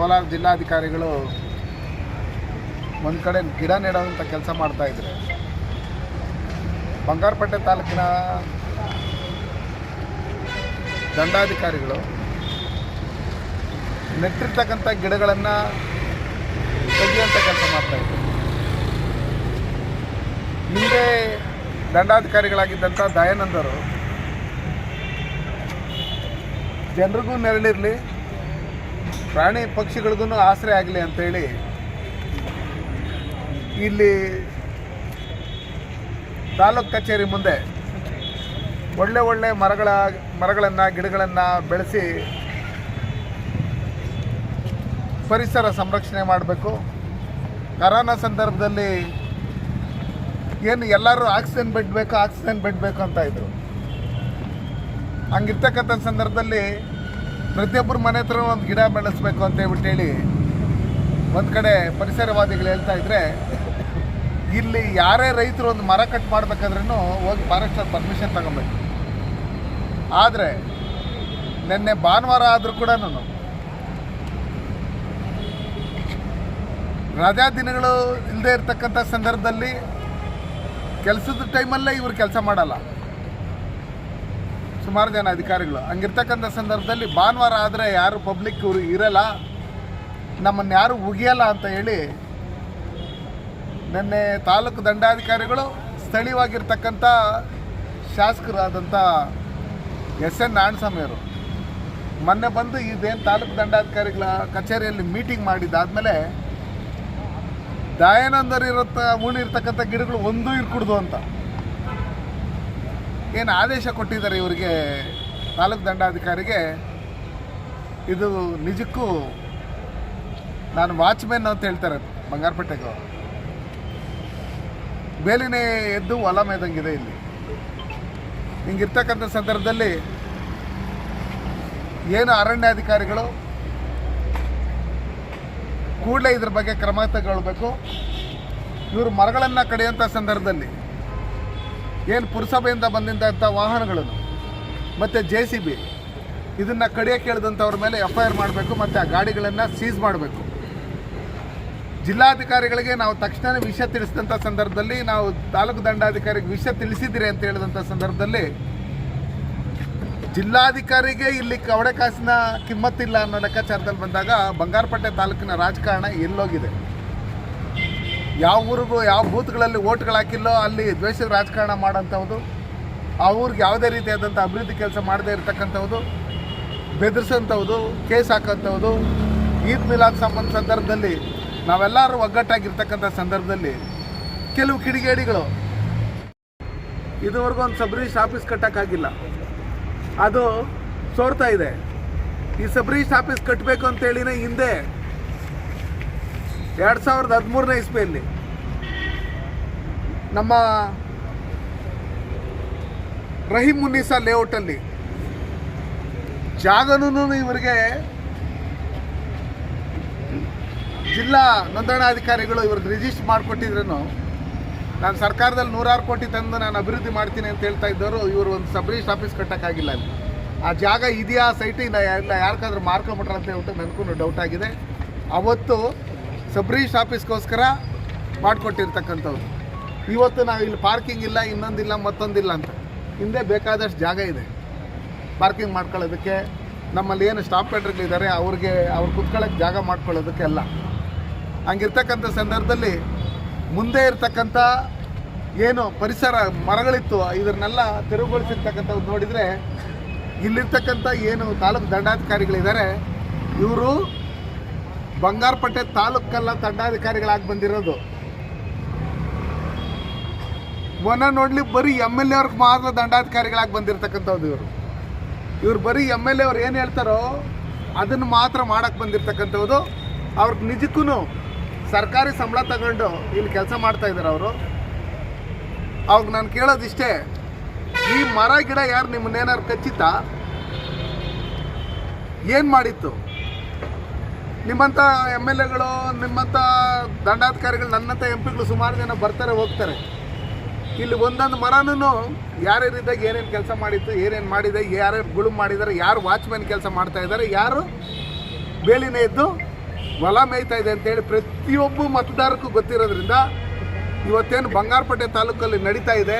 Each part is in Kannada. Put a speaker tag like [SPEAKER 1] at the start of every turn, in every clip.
[SPEAKER 1] ಕೋಲಾರ ಜಿಲ್ಲಾಧಿಕಾರಿಗಳು ಒಂದು ಕಡೆ ಗಿಡ ನೆಡೋವಂಥ ಕೆಲಸ ಮಾಡ್ತಾಯಿದ್ರೆ ಬಂಗಾರಪೇಟೆ ತಾಲೂಕಿನ ದಂಡಾಧಿಕಾರಿಗಳು ನೆಟ್ಟಿರ್ತಕ್ಕಂಥ ಗಿಡಗಳನ್ನು ತೆಗೆಯುವಂಥ ಕೆಲಸ ಮಾಡ್ತಾಯಿದ್ರು ಹಿಂದೆ ದಂಡಾಧಿಕಾರಿಗಳಾಗಿದ್ದಂಥ ದಯಾನಂದರು, ಜನರಿಗೂ ನೆರಳಿರಲಿ. ಪ್ರಾಣಿ ಪಕ್ಷಿಗಳಿಗೂ ಆಸರೆ ಆಗಲಿ ಅಂತೇಳಿ ಇಲ್ಲಿ ತಾಲೂಕು ಕಚೇರಿ ಮುಂದೆ ಒಳ್ಳೆ ಒಳ್ಳೆ ಮರಗಳ, ಮರಗಳನ್ನು, ಗಿಡಗಳನ್ನು ಬೆಳೆಸಿ ಪರಿಸರ ಸಂರಕ್ಷಣೆ ಮಾಡಬೇಕು. ಕರೋನಾ ಸಂದರ್ಭದಲ್ಲಿ ಏನು ಎಲ್ಲರೂ ಆಕ್ಸಿಜನ್ ಬಿಡಬೇಕು ಬೇಕು, ಆಕ್ಸಿಜನ್ ಬಿಡಬೇಕು ಬೇಕು ಅಂತ ಇದ್ರು. ಹಂಗಿರ್ತಕ್ಕಂಥ ಸಂದರ್ಭದಲ್ಲಿ ಪ್ರತಿಯೊಬ್ಬರ ಮನೆ ಹತ್ರ ಒಂದು ಗಿಡ ಬೆಳೆಸ್ಬೇಕು ಅಂತ ಹೇಳ್ಬಿಟ್ಟು ಹೇಳಿ ಒಂದು ಕಡೆ ಪರಿಸರವಾದಿಗಳು ಹೇಳ್ತಾ ಇದ್ರೆ, ಇಲ್ಲಿ ಯಾರೇ ರೈತರು ಒಂದು ಮರ ಕಟ್ ಮಾಡ್ಬೇಕಾದ್ರೂ ಹೋಗಿ ಫಾರೆಸ್ಟರ್ ಪರ್ಮಿಷನ್ ತಗೊಬೇಕು. ಆದರೆ, ನಿನ್ನೆ ಭಾನುವಾರ ಆದರೂ ಕೂಡ ರಜಾ ದಿನಗಳು ಇಲ್ಲದೆ ಇರತಕ್ಕಂಥ ಸಂದರ್ಭದಲ್ಲಿ ಕೆಲಸದ ಟೈಮಲ್ಲೇ ಇವರು ಕೆಲಸ ಮಾಡಲ್ಲ. ಸುಮಾರು ಜನ ಅಧಿಕಾರಿಗಳು. ಹಂಗಿರ್ತಕ್ಕಂಥ ಸಂದರ್ಭದಲ್ಲಿ ಭಾನುವಾರ ಆದರೆ ಯಾರು ಪಬ್ಲಿಕ್ ಇರಲ್ಲ. ನಮ್ಮನ್ನು ಯಾರು ಉಗಿಯಲ್ಲ ಅಂತ ಹೇಳಿ ನಿನ್ನೆ ತಾಲೂಕು ದಂಡಾಧಿಕಾರಿಗಳು ಸ್ಥಳೀಯವಾಗಿರ್ತಕ್ಕಂಥ ಶಾಸಕರಾದಂಥ ಎಸ್ ಎನ್ ನಾರಾಯಣಸ್ವಾಮಿಯವರು ಮೊನ್ನೆ ಬಂದು ಇದೇನು ತಾಲೂಕು ದಂಡಾಧಿಕಾರಿಗಳ ಕಚೇರಿಯಲ್ಲಿ ಮೀಟಿಂಗ್ ಮಾಡಿದ್ದಾದಮೇಲೆ ದಯಾನಂದರಿರತ್ತ ಉಳಿರ್ತಕ್ಕಂಥ ಗಿಡಗಳು ಒಂದೂ ಇರ್ಕೂಡ್ದು ಅಂತ. ಏನು ಆದೇಶ ಕೊಟ್ಟಿದ್ದಾರೆ ಇವರಿಗೆ ತಾಲೂಕು ದಂಡಾಧಿಕಾರಿಗೆ, ಇದು ನಿಜಕ್ಕೂ ನಾನು ವಾಚ್ಮೆನ್ ಅಂತ ಹೇಳ್ತಾರೆ ಬಂಗಾರಪೇಟೆಗೆ ಬೇಲಿನೇ ಎದ್ದು ಹೊಲ ಮೇದಂಗಿದೆ ಇಲ್ಲಿ. ಹಿಂಗಿರ್ತಕ್ಕಂಥ ಸಂದರ್ಭದಲ್ಲಿ ಏನು ಅರಣ್ಯಾಧಿಕಾರಿಗಳು ಕೂಡಲೇ ಇದ್ರ ಬಗ್ಗೆ ಕ್ರಮ ತಗೊಳ್ಬೇಕು. ಇವರು ಮರಗಳನ್ನು ಕಡಿಯುವಂಥ ಸಂದರ್ಭದಲ್ಲಿ ಏನು ಪುರಸಭೆಯಿಂದ ಬಂದಿದ್ದಂಥ ವಾಹನಗಳನ್ನು, ಮತ್ತು ಜೆ ಸಿ ಬಿ ಇದನ್ನು ಕಡಿಯೋಕೆ ಹೇಳಿದಂಥವ್ರ ಮೇಲೆ ಎಫ್ ಐ ಆರ್ ಮಾಡಬೇಕು, ಮತ್ತು ಆ ಗಾಡಿಗಳನ್ನು ಸೀಸ್ ಮಾಡಬೇಕು. ಜಿಲ್ಲಾಧಿಕಾರಿಗಳಿಗೆ ನಾವು ತಕ್ಷಣ ವಿಷಯ ತಿಳಿಸಿದಂಥ ಸಂದರ್ಭದಲ್ಲಿ, ನಾವು ತಾಲೂಕು ದಂಡಾಧಿಕಾರಿಗೆ ವಿಷಯ ತಿಳಿಸಿದ್ದೀರಿ ಅಂತ ಹೇಳಿದಂಥ ಸಂದರ್ಭದಲ್ಲಿ, ಜಿಲ್ಲಾಧಿಕಾರಿಗೆ ಇಲ್ಲಿ ಕವಡೆ ಕಾಸಿನ ಕಿಮ್ಮತ್ತಿಲ್ಲ ಅನ್ನೋ ಲೆಕ್ಕಾಚಾರದಲ್ಲಿ ಬಂದಾಗ ಬಂಗಾರಪೇಟೆ ತಾಲೂಕಿನ ರಾಜಕಾರಣ ಎಲ್ಲೋಗಿದೆ. ಯಾವ ಊರಿಗೂ ಯಾವ ಬೂತ್ಗಳಲ್ಲಿ ಓಟ್ಗಳು ಹಾಕಿಲ್ಲೋ ಅಲ್ಲಿ ದ್ವೇಷದ ರಾಜಕಾರಣ ಮಾಡೋಂಥವ್ದು ಆ ಊರಿಗೆ ಯಾವುದೇ ರೀತಿಯಾದಂಥ ಅಭಿವೃದ್ಧಿ ಕೆಲಸ ಮಾಡದೇ ಇರತಕ್ಕಂಥವ್ದು ಬೆದರಿಸೋಂಥವ್ದು ಕೇಸ್ ಹಾಕೋಂಥವ್ದು ಈದ್ ಮಿಲಾದ್ ಸಂಬಂಧ ಸಂದರ್ಭದಲ್ಲಿ ನಾವೆಲ್ಲರೂ ಒಗ್ಗಟ್ಟಾಗಿರ್ತಕ್ಕಂಥ ಸಂದರ್ಭದಲ್ಲಿ ಕೆಲವು ಕಿಡಿಗೇಡಿಗಳು. ಇದುವರೆಗೂ ಒಂದು ಸಬ್ ಆಫೀಸ್ ಕಟ್ಟೋಕ್ಕಾಗಿಲ್ಲ. ಅದು ಸೋರ್ತಾ ಇದೆ. ಈ ಸಬ್ ಆಫೀಸ್ ಕಟ್ಟಬೇಕು ಅಂತೇಳಿನೇ ಹಿಂದೆ ಎರಡು ಸಾವಿರದ ಹದಿಮೂರನೇ ಇಸ್ವಿಯಲ್ಲಿ ನಮ್ಮ ರಹೀಮ್ ಮುನ್ನಿಸಾ ಲೇಔಟಲ್ಲಿ ಜಾಗನೂ ಇವರಿಗೆ ಜಿಲ್ಲಾ ನೋಂದಣಾಧಿಕಾರಿಗಳು ಇವ್ರಿಗೆ ರಿಜಿಸ್ಟರ್ ಮಾಡಿಕೊಟ್ಟಿದ್ರು ನಾನು ಸರ್ಕಾರದಲ್ಲಿ ನೂರಾರು ಕೋಟಿ ತಂದು ನಾನು ಅಭಿವೃದ್ಧಿ ಮಾಡ್ತೀನಿ ಅಂತ ಹೇಳ್ತಾ ಇದ್ದವರು, ಇವರು ಒಂದು ಸಬ್ ರಿಜಿಸ್ಟರ್ ಆಫೀಸ್ ಕಟ್ಟೋಕ್ಕಾಗಿಲ್ಲ ಅಲ್ಲಿ. ಆ ಜಾಗ ಇದೆಯಾ ಸೈಟ್ ಇಲ್ಲ ಯಾರಿಗಾದ್ರೂ ಮಾರ್ಕೊಂಬಿಟ್ರೆ ಅಂತ ಹೇಳ್ಬಿಟ್ಟು ನನಗೂ ಡೌಟ್ ಆಗಿದೆ. ಅವತ್ತು ಸಬ್ ಆಫೀಸ್ಗೋಸ್ಕರ ಮಾಡಿಕೊಟ್ಟಿರ್ತಕ್ಕಂಥವ್ರು. ಇವತ್ತು ನಾವು ಇಲ್ಲಿ ಪಾರ್ಕಿಂಗ್ ಇಲ್ಲ, ಇನ್ನೊಂದಿಲ್ಲ, ಮತ್ತೊಂದಿಲ್ಲ ಅಂತ. ಹಿಂದೆ ಬೇಕಾದಷ್ಟು ಜಾಗ ಇದೆ. ಪಾರ್ಕಿಂಗ್ ಮಾಡ್ಕೊಳ್ಳೋದಕ್ಕೆ, ನಮ್ಮಲ್ಲಿ ಏನು ಸ್ಟಾಪ್ ಇದ್ದಾರೆ, ಅವ್ರಿಗೆ, ಅವ್ರು ಕುತ್ಕೊಳ್ಳೋಕ್ಕೆ ಜಾಗ ಮಾಡ್ಕೊಳ್ಳೋದಕ್ಕೆ ಅಲ್ಲ. ಹಂಗಿರ್ತಕ್ಕಂಥ ಸಂದರ್ಭದಲ್ಲಿ ಮುಂದೆ ಇರ್ತಕ್ಕಂಥ ಏನು ಪರಿಸರ ಮರಗಳಿತ್ತು ಇದನ್ನೆಲ್ಲ ತೆರವುಗೊಳಿಸಿರ್ತಕ್ಕಂಥವ್ರು ನೋಡಿದರೆ, ಇಲ್ಲಿರ್ತಕ್ಕಂಥ ಏನು ತಾಲೂಕು ದಂಡಾಧಿಕಾರಿಗಳಿದ್ದಾರೆ, ಇವರು ಬಂಗಾರಪೇಟೆ ತಾಲೂಕಲ್ಲ ದಂಡಾಧಿಕಾರಿಗಳಾಗಿ ಬಂದಿರೋದು. ಮೊನ್ನೆ ನೋಡ್ಲಿ ಬರೀ ಎಂ ಎಲ್ ಎ ಅವ್ರಿಗೆ ಮಾತ್ರ ದಂಡಾಧಿಕಾರಿಗಳಾಗಿ ಬಂದಿರತಕ್ಕಂಥದ್ದು ಇವರು. ಇವ್ರು ಬರೀ ಎಂ ಎಲ್ ಎ ಅವ್ರು ಏನು ಹೇಳ್ತಾರೋ ಅದನ್ನು ಮಾತ್ರ ಮಾಡಕ್ಕೆ ಬಂದಿರತಕ್ಕಂಥದ್ದು ಅವ್ರಿಗೆ ನಿಜಕ್ಕೂ ಸರ್ಕಾರಿ ಸಂಬಳ ತಗೊಂಡು ಇಲ್ಲಿ ಕೆಲಸ ಮಾಡ್ತಾ ಇದ್ದಾರೆ ಅವರು. ಅವಾಗ ನಾನು ಕೇಳೋದಿಷ್ಟೇ, ಈ ಮರ ಗಿಡ ಯಾರು ನಿಮ್ಮನ್ನೇನಾದ್ರು ಕಚ್ಚಿತ್ತಾ? ಏನು ಮಾಡಿತ್ತು? ನಿಮ್ಮಂಥ ಎಂ ಎಲ್ ಎಗಳು ನಿಮ್ಮಂಥ ದಂಡಾಧಿಕಾರಿಗಳು ನನ್ನಂಥ ಎಂ ಪಿಗಳು ಸುಮಾರು ಜನ ಬರ್ತಾರೆ, ಹೋಗ್ತಾರೆ. ಇಲ್ಲಿ ಒಂದೊಂದು ಮರನೂ ಯಾರ್ಯಾರಿದ್ದಾಗ ಏನೇನು ಕೆಲಸ ಮಾಡಿತ್ತು, ಏನೇನು ಮಾಡಿದೆ ಯಾರ್ಯಾರು ಗುಳು ಮಾಡಿದ್ದಾರೆ ಯಾರು ವಾಚ್ಮ್ಯಾನ್ ಕೆಲಸ ಮಾಡ್ತಾ ಇದ್ದಾರೆ ಯಾರು ಬೇಲಿನ ಎದ್ದು ಹೊಲ ಮೇಯ್ತಾ ಇದೆ ಅಂತೇಳಿ ಪ್ರತಿಯೊಬ್ಬ ಮತದಾರಕ್ಕೂ ಗೊತ್ತಿರೋದ್ರಿಂದ ಇವತ್ತೇನು ಬಂಗಾರಪೇಟೆ ತಾಲೂಕಲ್ಲಿ ನಡೀತಾ ಇದೆ.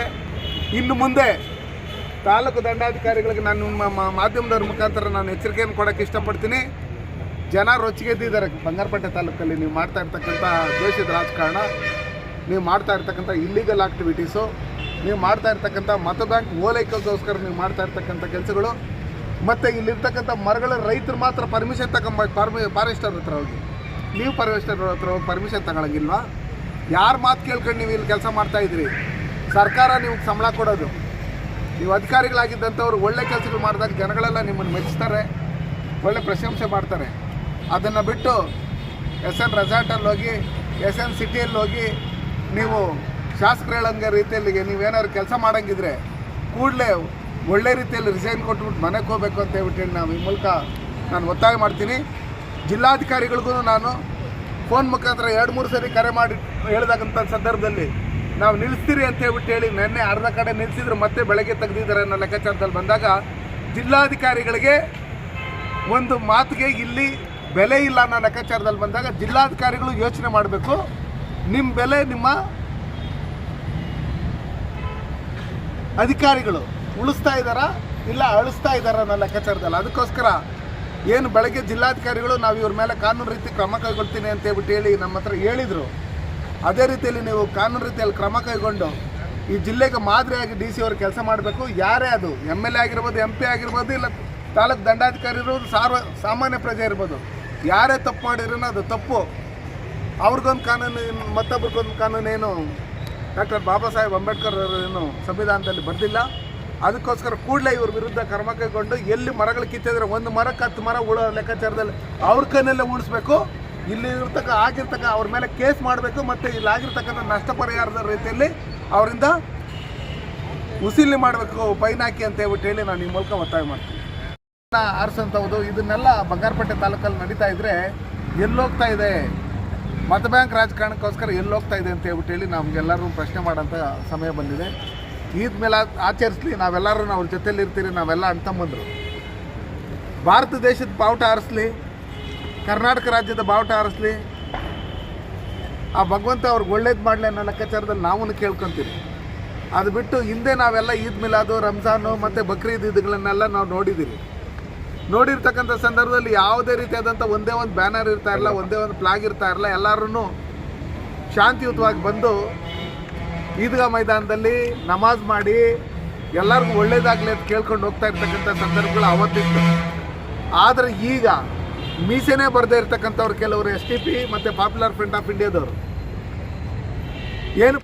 [SPEAKER 1] ಇನ್ನು ಮುಂದೆ ತಾಲೂಕು ದಂಡಾಧಿಕಾರಿಗಳಿಗೆ ನಾನು ಮಾಧ್ಯಮದವ್ರ ಮುಖಾಂತರ ನಾನು ಎಚ್ಚರಿಕೆಯನ್ನು ಕೊಡೋಕ್ಕೆ ಇಷ್ಟಪಡ್ತೀನಿ. ಜನ ರೊಚ್ಚಿಗೆದ್ದಿದ್ದಾರೆ ಬಂಗಾರಪೇಟೆ ತಾಲೂಕಲ್ಲಿ ನೀವು ಮಾಡ್ತಾ ಇರ್ತಕ್ಕಂಥ ದ್ವೇಷದ ರಾಜಕಾರಣ, ನೀವು ಮಾಡ್ತಾ ಇರ್ತಕ್ಕಂಥ ಇಲ್ಲಿಗಲ್ ಆಕ್ಟಿವಿಟೀಸು ನೀವು ಮಾಡ್ತಾ ಇರ್ತಕ್ಕಂಥ ಮತ ಬ್ಯಾಂಕ್ ಓಲೈಕೋಸ್ಕರ ನೀವು ಮಾಡ್ತಾ ಇರ್ತಕ್ಕಂಥ ಕೆಲಸಗಳು, ಮತ್ತು ಇಲ್ಲಿರ್ತಕ್ಕಂಥ ಮರಗಳ ರೈತರು ಮಾತ್ರ ಪರ್ಮಿಷನ್ ತಗೊಂಬ ಪರ್ಮಿ ಫಾರೆಸ್ಟರ್ ಹತ್ರ ಹೋಗಿ. ನೀವು ಫಾರೆಸ್ಟರ್ ಹತ್ರ ಹೋಗಿ ಪರ್ಮಿಷನ್ ತಗೊಳಂಗಿಲ್ವಾ? ಯಾರ ಮಾತು ಕೇಳ್ಕೊಂಡು ನೀವು ಇಲ್ಲಿ ಕೆಲಸ ಮಾಡ್ತಾ ಇದ್ರಿ ಸರ್ಕಾರ ನೀವು ಸಂಬಳ ಕೊಡೋದು. ನೀವು ಅಧಿಕಾರಿಗಳಾಗಿದ್ದಂಥವ್ರು ಒಳ್ಳೆ ಕೆಲಸಗಳು ಮಾಡಿದಾಗ ಜನಗಳೆಲ್ಲ ನಿಮ್ಮನ್ನು ಮೆಚ್ಚಿಸ್ತಾರೆ ಒಳ್ಳೆ ಪ್ರಶಂಸೆ ಮಾಡ್ತಾರೆ. ಅದನ್ನು ಬಿಟ್ಟು ಎಸ್ ಎನ್ ರೆಸಾರ್ಟಲ್ಲಿ ಹೋಗಿ ಎಸ್ ಎನ್ ಸಿಟಿಯಲ್ಲಿ ಹೋಗಿ ನೀವು ಶಾಸಕರು ಹೇಳಂಗೆ ರೀತಿಯಲ್ಲಿ ನೀವೇನಾದ್ರು ಕೆಲಸ ಮಾಡೋಂಗಿದ್ರೆ ಕೂಡಲೇ ಒಳ್ಳೆ ರೀತಿಯಲ್ಲಿ ರಿಸೈನ್ ಕೊಟ್ಬಿಟ್ಟು ಮನೆಗೆ ಹೋಗ್ಬೇಕು ಅಂತ ಹೇಳ್ಬಿಟ್ಟು ಹೇಳಿ ನಾವು ಈ ಮೂಲಕ ನಾನು ಒತ್ತಾಯ ಮಾಡ್ತೀನಿ. ಜಿಲ್ಲಾಧಿಕಾರಿಗಳಿಗೂ ನಾನು ಫೋನ್ ಮುಖಾಂತರ ಎರಡು ಮೂರು ಸರಿ ಕರೆ ಮಾಡಿ ಹೇಳಿದಾಗಂಥ ಸಂದರ್ಭದಲ್ಲಿ ನಾವು ನಿಲ್ಲಿಸ್ತೀರಿ ಅಂತ ಹೇಳ್ಬಿಟ್ಟು ಹೇಳಿ ನೆನ್ನೆ ಅರ್ಧ ಕಡೆ ನಿಲ್ಲಿಸಿದ್ರು ಮತ್ತೆ ಬೆಳಗ್ಗೆ ತೆಗೆದಿದ್ದಾರೆ ಅನ್ನೋ ಲೆಕ್ಕಾಚಾರದಲ್ಲಿ ಬಂದಾಗ ಜಿಲ್ಲಾಧಿಕಾರಿಗಳಿಗೆ ಒಂದು ಮಾತಿಗೆ ಇಲ್ಲಿ ಬೆಲೆ ಇಲ್ಲ ಅನ್ನೋ ಲೆಕ್ಕಾಚಾರದಲ್ಲಿ ಬಂದಾಗ ಜಿಲ್ಲಾಧಿಕಾರಿಗಳು ಯೋಚನೆ ಮಾಡಬೇಕು. ನಿಮ್ಮ ಬೆಲೆ, ನಿಮ್ಮ ಅಧಿಕಾರಿಗಳು ಉಳಿಸ್ತಾ ಇದ್ದಾರಾ ಇಲ್ಲ ಅಳಿಸ್ತಾ ಇದ್ದಾರಾ ಅನ್ನೋ ಲೆಕ್ಕಾಚಾರದಲ್ಲಿ? ಅದಕ್ಕೋಸ್ಕರ ಏನು ಬೆಳಗ್ಗೆ ಜಿಲ್ಲಾಧಿಕಾರಿಗಳು ನಾವು ಇವ್ರ ಮೇಲೆ ಕಾನೂನು ರೀತಿ ಕ್ರಮ ಕೈಗೊಳ್ತೀನಿ ಅಂತ ಹೇಳ್ಬಿಟ್ಟು ಹೇಳಿ ನಮ್ಮ ಹತ್ರ ಹೇಳಿದರು. ಅದೇ ರೀತಿಯಲ್ಲಿ ನೀವು ಕಾನೂನು ರೀತಿಯಲ್ಲಿ ಕ್ರಮ ಕೈಗೊಂಡು ಈ ಜಿಲ್ಲೆಗೆ ಮಾದರಿಯಾಗಿ ಡಿ ಸಿ ಅವರು ಕೆಲಸ ಮಾಡಬೇಕು. ಯಾರೇ ಅದು, ಎಂ ಎಲ್ ಎ ಆಗಿರ್ಬೋದು, ಎಂ ಪಿ ಆಗಿರ್ಬೋದು, ಇಲ್ಲ ತಾಲೂಕು ದಂಡಾಧಿಕಾರಿ ಇರ್ಬೋದು, ಸಾರ್ವ ಸಾಮಾನ್ಯ ಪ್ರಜೆ ಇರ್ಬೋದು. ಯಾರೇ ತಪ್ಪು ಮಾಡಿದ್ರೂ ಅದು ತಪ್ಪು. ಅವ್ರಿಗೊಂದು ಕಾನೂನು ಮತ್ತೊಬ್ರಿಗೊಂದು ಕಾನೂನು ಏನು, ಡಾಕ್ಟರ್ ಬಾಬಾ ಸಾಹೇಬ್ ಅಂಬೇಡ್ಕರ್ ಏನು ಸಂವಿಧಾನದಲ್ಲಿ ಬರೆದಿಲ್ಲ. ಅದಕ್ಕೋಸ್ಕರ ಕೂಡಲೇ ಇವ್ರ ವಿರುದ್ಧ ಕ್ರಮ ಕೈಗೊಂಡು ಎಲ್ಲಿ ಮರಗಳು ಕಿತ್ತಿದ್ರೆ ಒಂದು ಮರಕ್ಕೆ ಹತ್ತು ಮರ ಉಳೋ ಲೆಕ್ಕಾಚಾರದಲ್ಲಿ ಅವ್ರ ಕೈನಲ್ಲೇ ಉಳಿಸ್ಬೇಕು. ಇಲ್ಲಿ ಇರ್ತಕ್ಕ, ಆಗಿರ್ತಕ್ಕ ಅವ್ರ ಮೇಲೆ ಕೇಸ್ ಮಾಡಬೇಕು ಮತ್ತು ಇಲ್ಲಿ ಆಗಿರ್ತಕ್ಕಂಥ ನಷ್ಟ ಪರಿಹಾರದ ರೀತಿಯಲ್ಲಿ ಅವರಿಂದ ಉಸಿಲಿ ಮಾಡಬೇಕು ಫೈನ್ ಹಾಕಿ ಅಂತ ಹೇಳ್ಬಿಟ್ಟು ಹೇಳಿ ನಾನು ಈ ಮೂಲಕ ಒತ್ತಾಯ ಮಾಡ್ತೀನಿ. ಆರಿಸಂಥದ್ದು ಇದನ್ನೆಲ್ಲ ಬಂಗಾರಪೇಟೆ ತಾಲೂಕಲ್ಲಿ ನಡೀತಾ ಇದ್ರೆ ಎಲ್ಲೋಗ್ತಾ ಇದೆ? ಮತ ಬ್ಯಾಂಕ್ ರಾಜಕಾರಣಕ್ಕೋಸ್ಕರ ಎಲ್ಲೋಗ್ತಾ ಇದೆ ಅಂತ ಹೇಳ್ಬಿಟ್ಟು ಹೇಳಿ ನಮ್ಗೆಲ್ಲರೂ ಪ್ರಶ್ನೆ ಮಾಡೋಂಥ ಸಮಯ ಬಂದಿದೆ. ಈದ ಮೇಲೆ ಆಚರಿಸ್ಲಿ ನಾವೆಲ್ಲರೂ ಅವ್ರ ಜೊತೆಯಲ್ಲಿ ಇರ್ತೀರಿ, ನಾವೆಲ್ಲ ಅಣ್ತಂಬಂದರು ಭಾರತ ದೇಶದ ಬಾವುಟ ಆರಿಸ್ಲಿ, ಕರ್ನಾಟಕ ರಾಜ್ಯದ ಬಾವುಟ ಆರಿಸ್ಲಿ, ಆ ಭಗವಂತ ಅವ್ರಿಗೆ ಒಳ್ಳೇದು ಮಾಡಲಿ ಅನ್ನೋ ಲೆಕ್ಕಾಚಾರದಲ್ಲಿ ನಾವೂ ಕೇಳ್ಕೊತೀವಿ. ಅದು ಬಿಟ್ಟು ಹಿಂದೆ ನಾವೆಲ್ಲ ಈದ್ ಮಿಲಾದು, ರಂಜಾನು ಮತ್ತು ಬಕ್ರೀದ್ ಇದುಗಳನ್ನೆಲ್ಲ ನಾವು ನೋಡಿದ್ದೀವಿ. ನೋಡಿರ್ತಕ್ಕಂಥ ಸಂದರ್ಭದಲ್ಲಿ ಯಾವುದೇ ರೀತಿಯಾದಂಥ ಒಂದೇ ಒಂದು ಬ್ಯಾನರ್ ಇರ್ತಾ ಇರಲ್ಲ ಒಂದೇ ಒಂದು ಫ್ಲಾಗ್ ಇರ್ತಾ ಇರಲ್ಲ ಎಲ್ಲರೂ ಶಾಂತಿಯುತವಾಗಿ ಬಂದು ಈದ್ಗಾ ಮೈದಾನದಲ್ಲಿ ನಮಾಜ್ ಮಾಡಿ ಎಲ್ಲರಿಗೂ ಒಳ್ಳೇದಾಗಲಿ ಅಂತ ಕೇಳ್ಕೊಂಡು ಹೋಗ್ತಾ ಇರ್ತಕ್ಕಂಥ ಸಂದರ್ಭಗಳು ಅವತ್ತಿತ್ತು. ಆದರೆ ಈಗ ಮೀಸೆನೇ ಬರದೇ ಇರ್ತಕ್ಕಂಥವ್ರು ಕೆಲವರು ಎಸ್ ಟಿ ಪಿ ಮತ್ತು ಪಾಪ್ಯುಲರ್ ಫ್ರಂಟ್ ಆಫ್ ಇಂಡಿಯಾದವರು. ಏನು